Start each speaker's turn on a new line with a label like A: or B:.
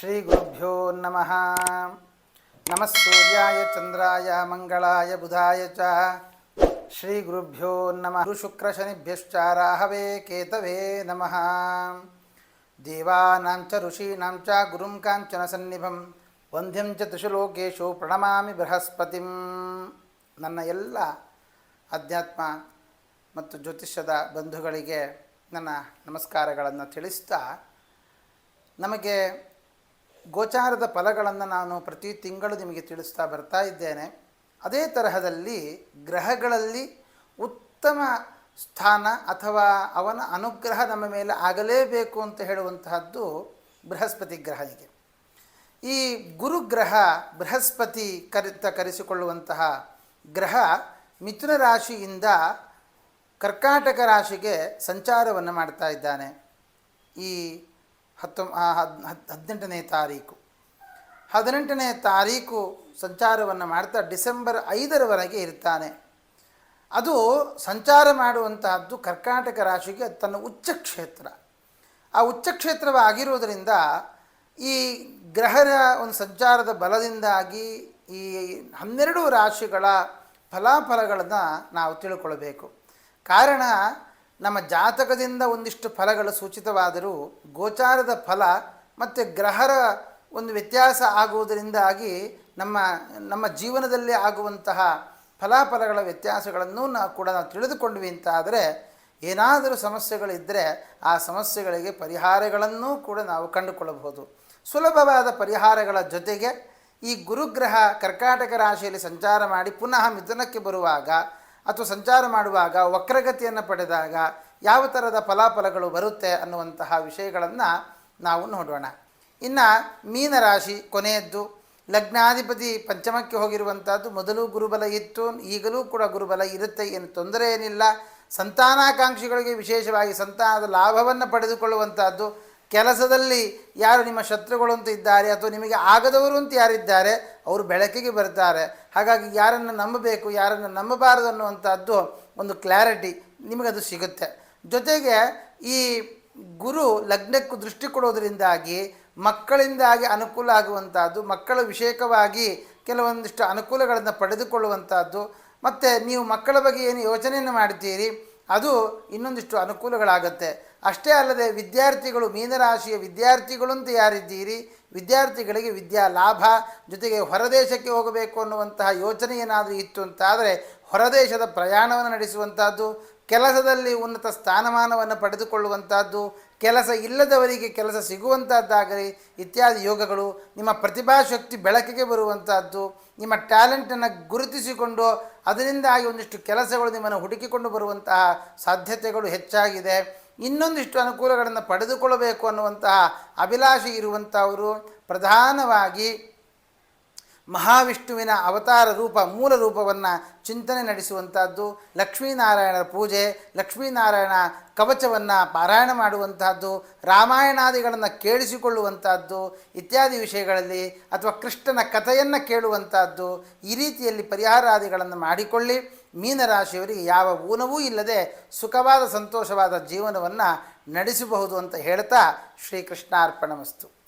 A: ಶ್ರೀ ಗುರುಭ್ಯೋ ನಮಃ ನಮಃ ಸೂರ್ಯಾಯ ಚಂದ್ರಾಯ ಮಂಗಳಾಯ ಬುಧಾಯ ಚ ಶ್ರೀ ಗುರುಭ್ಯೋ ನಮಃ ಶುಕ್ರ ಶನಿಭ್ಯಶ್ಚ ರಾಹವೇ ಕೇತವೇ ನಮಃ ದೇವಾನಾಂ ಚ ಋಷೀಣಾಂ ಚ ಗುರುಂ ಕಾಂಚನ ಸನ್ನಿಭಂ ವಂದ್ಯಂ ಚ ತ್ರಿಶುಲೋಕೇಶು ಪ್ರಣಮಾಮಿ ಬೃಹಸ್ಪತಿಂ ನನ್ನ ಎಲ್ಲ ಅಧ್ಯಾತ್ಮ ಮತ್ತು ಜ್ಯೋತಿಷ್ಯದ ಬಂಧುಗಳಿಗೆ ನನ್ನ ನಮಸ್ಕಾರಗಳನ್ನು ತಿಳಿಸ್ತಾ ನಮಗೆ ಗೋಚಾರದ ಫಲಗಳನ್ನು ನಾನು ಪ್ರತಿ ತಿಂಗಳು ನಿಮಗೆ ತಿಳಿಸ್ತಾ ಬರ್ತಾ ಇದ್ದೇನೆ. ಅದೇ ತರಹದಲ್ಲಿ ಗ್ರಹಗಳಲ್ಲಿ ಉತ್ತಮ ಸ್ಥಾನ ಅಥವಾ ಅವನ ಅನುಗ್ರಹ ನಮ್ಮ ಮೇಲೆ ಆಗಲೇಬೇಕು ಅಂತ ಹೇಳುವಂತಹದ್ದು ಬೃಹಸ್ಪತಿ ಗ್ರಹನಿಗೆ ಈ ಗುರುಗ್ರಹ ಬೃಹಸ್ಪತಿ ಕರಿತ ಕರೆಸಿಕೊಳ್ಳುವಂತಹ ಗ್ರಹ ಮಿಥುನ ರಾಶಿಯಿಂದ ಕರ್ಕಾಟಕ ರಾಶಿಗೆ ಸಂಚಾರವನ್ನು ಮಾಡ್ತಾ ಇದ್ದಾನೆ. ಈ ಹತ್ತೊಂ ಹದಿನೆಂಟನೇ ತಾರೀಕು. ಹದಿನೆಂಟನೇ ತಾರೀಕು ಸಂಚಾರವನ್ನು ಮಾಡ್ತಾ ಡಿಸೆಂಬರ್ ಐದರವರೆಗೆ ಇರ್ತಾನೆ. ಅದು ಸಂಚಾರ ಮಾಡುವಂತಹದ್ದು ಕರ್ಕಾಟಕ ರಾಶಿಗೆ ತನ್ನ ಉಚ್ಚ ಕ್ಷೇತ್ರ ಆ ಉಚ್ಚ ಕ್ಷೇತ್ರವಾಗಿರುವುದರಿಂದ ಈ ಗ್ರಹರ ಒಂದು ಸಂಚಾರದ ಬಲದಿಂದಾಗಿ ಈ ಹನ್ನೆರಡು ರಾಶಿಗಳ ಫಲಾಫಲಗಳನ್ನು ನಾವು ತಿಳ್ಕೊಳ್ಬೇಕು. ಕಾರಣ ನಮ್ಮ ಜಾತಕದಿಂದ ಒಂದಿಷ್ಟು ಫಲಗಳು ಸೂಚಿತವಾದರೂ ಗೋಚಾರದ ಫಲ ಮತ್ತು ಗ್ರಹರ ಒಂದು ವ್ಯತ್ಯಾಸ ಆಗುವುದರಿಂದಾಗಿ ನಮ್ಮ ನಮ್ಮ ಜೀವನದಲ್ಲಿ ಆಗುವಂತಹ ಫಲಾಫಲಗಳ ವ್ಯತ್ಯಾಸಗಳನ್ನು ನಾವು ಕೂಡ ನಾವು ತಿಳಿದುಕೊಂಡ್ವಿ ಅಂತಾದರೆ ಏನಾದರೂ ಸಮಸ್ಯೆಗಳಿದ್ದರೆ ಆ ಸಮಸ್ಯೆಗಳಿಗೆ ಪರಿಹಾರಗಳನ್ನು ಕೂಡ ನಾವು ಕಂಡುಕೊಳ್ಳಬಹುದು. ಸುಲಭವಾದ ಪರಿಹಾರಗಳ ಜೊತೆಗೆ ಈ ಗುರುಗ್ರಹ ಕರ್ಕಾಟಕ ರಾಶಿಯಲ್ಲಿ ಸಂಚಾರ ಮಾಡಿ ಪುನಃ ಮಿಥುನಕ್ಕೆ ಬರುವಾಗ ಅಥವಾ ಸಂಚಾರ ಮಾಡುವಾಗ ವಕ್ರಗತಿಯನ್ನು ಪಡೆದಾಗ ಯಾವ ಥರದ ಫಲಾಫಲಗಳು ಬರುತ್ತೆ ಅನ್ನುವಂತಹ ವಿಷಯಗಳನ್ನು ನಾವು ನೋಡೋಣ. ಇನ್ನು ಮೀನರಾಶಿ ಕೊನೆಯದ್ದು. ಲಗ್ನಾಧಿಪತಿ ಪಂಚಮಕ್ಕೆ ಹೋಗಿರುವಂಥದ್ದು ಮೊದಲು ಗುರುಬಲ ಇತ್ತು, ಈಗಲೂ ಕೂಡ ಗುರುಬಲ ಇರುತ್ತೆ, ಏನು ತೊಂದರೆ ಏನಿಲ್ಲ. ಸಂತಾನಾಕಾಂಕ್ಷಿಗಳಿಗೆ ವಿಶೇಷವಾಗಿ ಸಂತಾನದ ಲಾಭವನ್ನು ಪಡೆದುಕೊಳ್ಳುವಂಥದ್ದು ಕೆಲಸದಲ್ಲಿ ಯಾರು ನಿಮ್ಮ ಶತ್ರುಗಳು ಅಂತ ಇದ್ದಾರೆ ಅಥವಾ ನಿಮಗೆ ಆಗದವರು ಅಂತ ಯಾರಿದ್ದಾರೆ, ಅವರು ಬೆಳಕಿಗೆ ಬರ್ತಾರೆ. ಹಾಗಾಗಿ ಯಾರನ್ನು ನಂಬಬೇಕು, ಯಾರನ್ನು ನಂಬಬಾರದು ಅನ್ನುವಂಥದ್ದು ಒಂದು ಕ್ಲಾರಿಟಿ ನಿಮಗದು ಸಿಗುತ್ತೆ. ಜೊತೆಗೆ ಈ ಗುರು ಲಗ್ನಕ್ಕೂ ದೃಷ್ಟಿ ಕೊಡೋದರಿಂದಾಗಿ ಮಕ್ಕಳಿಂದಾಗಿ ಅನುಕೂಲ ಆಗುವಂಥದ್ದು, ಮಕ್ಕಳ ವಿಷಯಕವಾಗಿ ಕೆಲವೊಂದಿಷ್ಟು ಅನುಕೂಲಗಳನ್ನು ಪಡೆದುಕೊಳ್ಳುವಂಥದ್ದು, ಮತ್ತು ನೀವು ಮಕ್ಕಳ ಬಗ್ಗೆ ಏನು ಯೋಚನೆಯನ್ನು ಮಾಡ್ತೀರಿ ಅದು ಇನ್ನೊಂದಿಷ್ಟು ಅನುಕೂಲಗಳಾಗತ್ತೆ. ಅಷ್ಟೇ ಅಲ್ಲದೆ ವಿದ್ಯಾರ್ಥಿಗಳು, ಮೀನರಾಶಿಯ ವಿದ್ಯಾರ್ಥಿಗಳು ಅಂತ ಯಾರಿದ್ದೀರಿ ವಿದ್ಯಾರ್ಥಿಗಳಿಗೆ ವಿದ್ಯಾ ಲಾಭ ಜೊತೆಗೆ ಹೊರದೇಶಕ್ಕೆ ಹೋಗಬೇಕು ಅನ್ನುವಂತಹ ಯೋಚನೆ ಏನಾದರೂ ಇತ್ತು ಅಂತಾದರೆ ಹೊರದೇಶದ ಪ್ರಯಾಣವನ್ನು ನಡೆಸುವಂಥದ್ದು ಕೆಲಸದಲ್ಲಿ ಉನ್ನತ ಸ್ಥಾನಮಾನವನ್ನು ಪಡೆದುಕೊಳ್ಳುವಂಥದ್ದು ಕೆಲಸ ಇಲ್ಲದವರಿಗೆ ಕೆಲಸ ಸಿಗುವಂಥದ್ದಾಗಲಿ ಇತ್ಯಾದಿ ಯೋಗಗಳು ನಿಮ್ಮ ಪ್ರತಿಭಾಶಕ್ತಿ ಬೆಳಕಿಗೆ ಬರುವಂಥದ್ದು ನಿಮ್ಮ ಟ್ಯಾಲೆಂಟನ್ನು ಗುರುತಿಸಿಕೊಂಡು ಅದರಿಂದಾಗಿ ಒಂದಿಷ್ಟು ಕೆಲಸಗಳು ನಿಮ್ಮನ್ನು ಹುಡುಕಿಕೊಂಡು ಬರುವಂತಹ ಸಾಧ್ಯತೆಗಳು ಹೆಚ್ಚಾಗಿದೆ. ಇನ್ನೊಂದಿಷ್ಟು ಅನುಕೂಲಗಳನ್ನು ಪಡೆದುಕೊಳ್ಳಬೇಕು ಅನ್ನುವಂತಹ ಅಭಿಲಾಷೆ ಇರುವಂಥವರು ಪ್ರಧಾನವಾಗಿ ಮಹಾವಿಷ್ಣುವಿನ ಅವತಾರ ರೂಪ, ಮೂಲ ರೂಪವನ್ನು ಚಿಂತನೆ ನಡೆಸುವಂಥದ್ದು, ಲಕ್ಷ್ಮೀನಾರಾಯಣರ ಪೂಜೆ, ಲಕ್ಷ್ಮೀನಾರಾಯಣ ಕವಚವನ್ನು ಪಾರಾಯಣ ಮಾಡುವಂತಹದ್ದು ರಾಮಾಯಣಾದಿಗಳನ್ನು ಕೇಳಿಸಿಕೊಳ್ಳುವಂಥದ್ದು ಇತ್ಯಾದಿ ವಿಷಯಗಳಲ್ಲಿ ಅಥವಾ ಕೃಷ್ಣನ ಕಥೆಯನ್ನು ಕೇಳುವಂಥದ್ದು ಈ ರೀತಿಯಲ್ಲಿ ಪರಿಹಾರಾದಿಗಳನ್ನು ಮಾಡಿಕೊಳ್ಳಿ. ಮೀನರಾಶಿಯವರಿಗೆ ಯಾವ ಊನವೂ ಇಲ್ಲದೆ ಸುಖವಾದ ಸಂತೋಷವಾದ ಜೀವನವನ್ನು ನಡೆಸಬಹುದು ಅಂತ ಹೇಳ್ತಾ ಶ್ರೀಕೃಷ್ಣಾರ್ಪಣಮಸ್ತು.